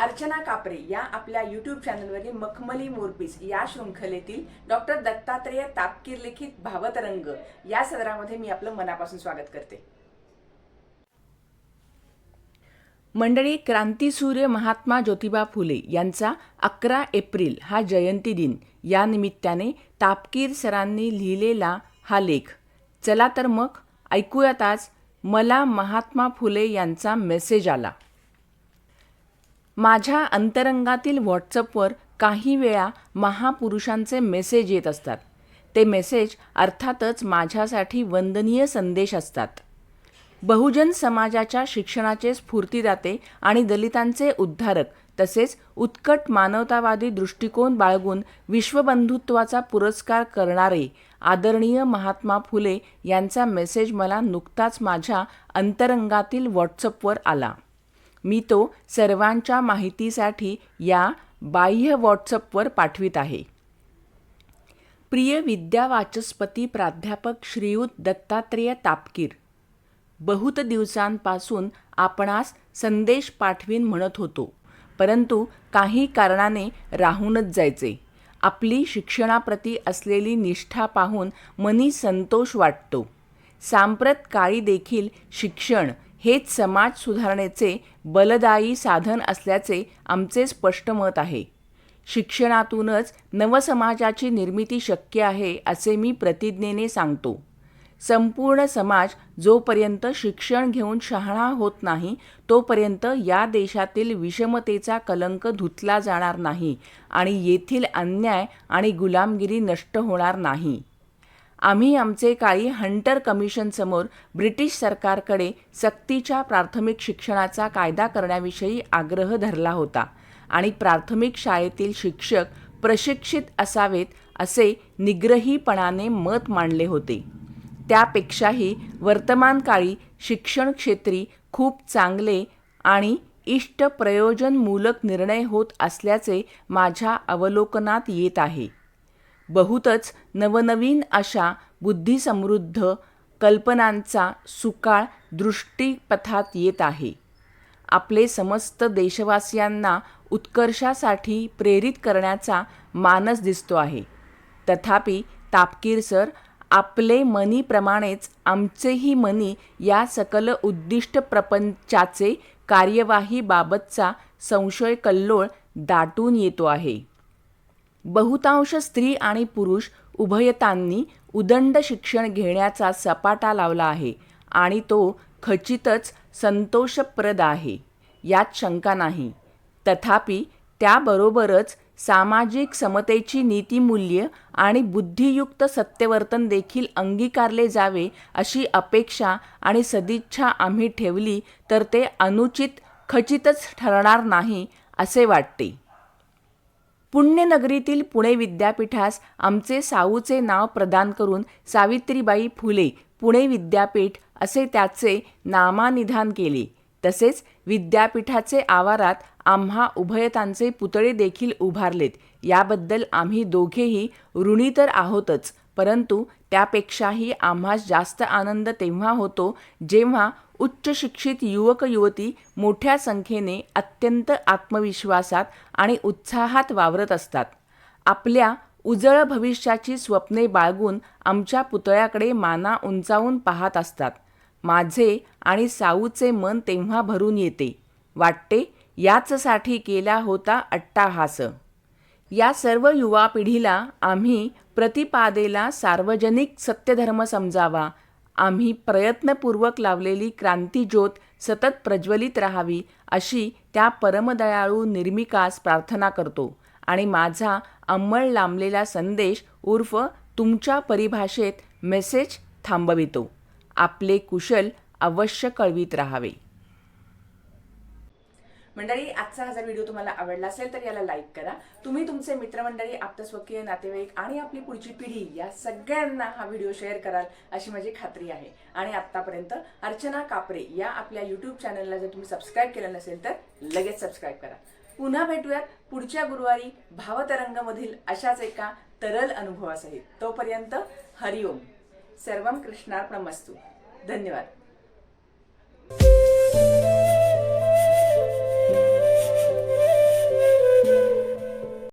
अर्चना कापरे या आपल्या यूट्यूब चॅनलवरील मखमली मोरपीस या शृंखलेतील डॉक्टर दत्तात्रेय तापकीर लिखित भावतरंग या सदरामध्ये मी आपलं मनापासून स्वागत करते. मंडळी क्रांतीसूर्य महात्मा ज्योतिबा फुले यांचा अकरा एप्रिल हा जयंती दिन. या निमित्ताने तापकीर सरांनी लिहिलेला हा लेख. चला तर मग ऐकूयात आज मला महात्मा फुले यांचा मेसेज आला. माझ्या अंतरंगातील व्हॉट्सअपवर काही वेळा महापुरुषांचे मेसेज येत असतात. ते मेसेज अर्थातच माझ्यासाठी वंदनीय संदेश असतात. बहुजन समाजाच्या शिक्षणाचे स्फूर्तीदाते आणि दलितांचे उद्धारक तसेच उत्कट मानवतावादी दृष्टिकोन बाळगून विश्वबंधुत्वाचा पुरस्कार करणारे आदरणीय महात्मा फुले यांचा मेसेज मला नुकताच माझ्या अंतरंगातील व्हॉट्सअपवर आला. मी तो सर्वांच्या माहितीसाठी या बाह्य व्हॉट्सअपवर पाठवित आहे. प्रिय विद्यावाचस्पती प्राध्यापक श्रीयुत दत्तात्रेय तापकीर बहुत दिवसांपासून आपणास संदेश पाठवीन म्हणत होतो परंतु काही कारणाने राहूनच जायचे. आपली शिक्षणाप्रती असलेली निष्ठा पाहून मनी संतोष वाटतो. सांप्रत काळी देखील शिक्षण हेच समाज सुधारणेचे बलदायी साधन असल्याचे आमचे स्पष्ट मत आहे. शिक्षणातूनच नवसमाजाची निर्मिती शक्य आहे असे मी प्रतिज्ञेने सांगतो. संपूर्ण समाज जोपर्यंत शिक्षण घेऊन शहाणा होत नाही तोपर्यंत या देशातील विषमतेचा कलंक धुतला जाणार नाही आणि येथील अन्याय आणि गुलामगिरी नष्ट होणार नाही. आम्ही आमचे काळी हंटर कमिशनसमोर ब्रिटिश सरकारकडे सक्तीच्या प्राथमिक शिक्षणाचा कायदा करण्याविषयी आग्रह धरला होता आणि प्राथमिक शाळेतील शिक्षक प्रशिक्षित असावेत असे निग्रहीपणाने मत मांडले होते. त्यापेक्षाही वर्तमानकाळी शिक्षण क्षेत्री खूप चांगले आणि इष्ट प्रयोजनमूलक निर्णय होत असल्याचे माझ्या अवलोकनात येत आहे. बहुतच नवनवीन अशा बुद्धिसमृद्ध कल्पनांचा सुकाळ दृष्टीपथात येत आहे. आपले समस्त देशवासियांना उत्कर्षासाठी प्रेरित करण्याचा मानस दिसतो आहे. तथापि तापकीर सर आपले मनीप्रमाणेच आमचेही मनी या सकल उद्दिष्ट प्रपंचाचे कार्यवाहीबाबतचा संशय कल्लोळ दाटून येतो आहे. बहुतांश स्त्री आणि पुरुष उभयतांनी उदंड शिक्षण घेण्याचा सपाटा लावला आहे आणि तो खचितच संतोषप्रद आहे यात शंका नाही. तथापि त्याबरोबरच सामाजिक समतेची नीतिमूल्य आणि बुद्धियुक्त सत्यवर्तन देखील अंगीकारले जावे अशी अपेक्षा आणि सदिच्छा आम्ही ठेवली तर ते अनुचित खचितच ठरणार नाही असे वाटते. पुण्यनगरीतील पुणे विद्यापीठास आमचे साऊचे नाव प्रदान करून सावित्रीबाई फुले पुणे विद्यापीठ असे त्याचे नामानिधान केले. तसेच विद्यापीठाचे आवारात आम्हा उभयतांचे पुतळे देखील उभारलेत. याबद्दल आम्ही दोघेही ऋणी तर आहोतच परंतु त्यापेक्षाही आम्हास जास्त आनंद तेव्हा होतो जेव्हा उच्च शिक्षित युवक युवती मोठ्या संख्येने अत्यंत आत्मविश्वासात आणि उत्साहात वावरत असतात. आपल्या उजळ भविष्याची स्वप्ने बाळगून आमच्या पुतळ्याकडे माना उंचावून पाहत असतात. माझे आणि साऊचे मन तेव्हा भरून येते. वाटते याचसाठी केला होता अट्टाहास. या सर्व युवा पिढीला आम्ही प्रतिपादेला सार्वजनिक सत्यधर्म समजावा. आम्ही प्रयत्नपूर्वक लावलेली क्रांतीज्योत सतत प्रज्वलित राहावी अशी त्या परमदयाळू निर्मिकास प्रार्थना करतो. आणि माझा अंमळ लांबलेला संदेश उर्फ तुमच्या परिभाषेत मेसेज थांबवितो. आपले कुशल अवश्य कळवीत राहावे. मंडळी आजचा हा जर व्हिडिओ तुम्हाला आवडला असेल तर याला लाईक करा. तुम्ही तुमचे मित्रमंडळी आप्तस्वकीय नातेवाईक आणि आपली पुढची पिढी या सगळ्यांना हा व्हिडिओ शेअर कराल अशी माझी खात्री आहे. आणि आत्तापर्यंत अर्चना कापरे या आपल्या यूट्यूब चॅनलला जर तुम्ही सबस्क्राईब केलं नसेल तर लगेच सबस्क्राईब करा. पुन्हा भेटूयात पुढच्या गुरुवारी भावतरंगमधील अशाच एका तरल अनुभवासहित. तोपर्यंत हरिओम. सर्वम कृष्णार्पणमस्तू. धन्यवाद.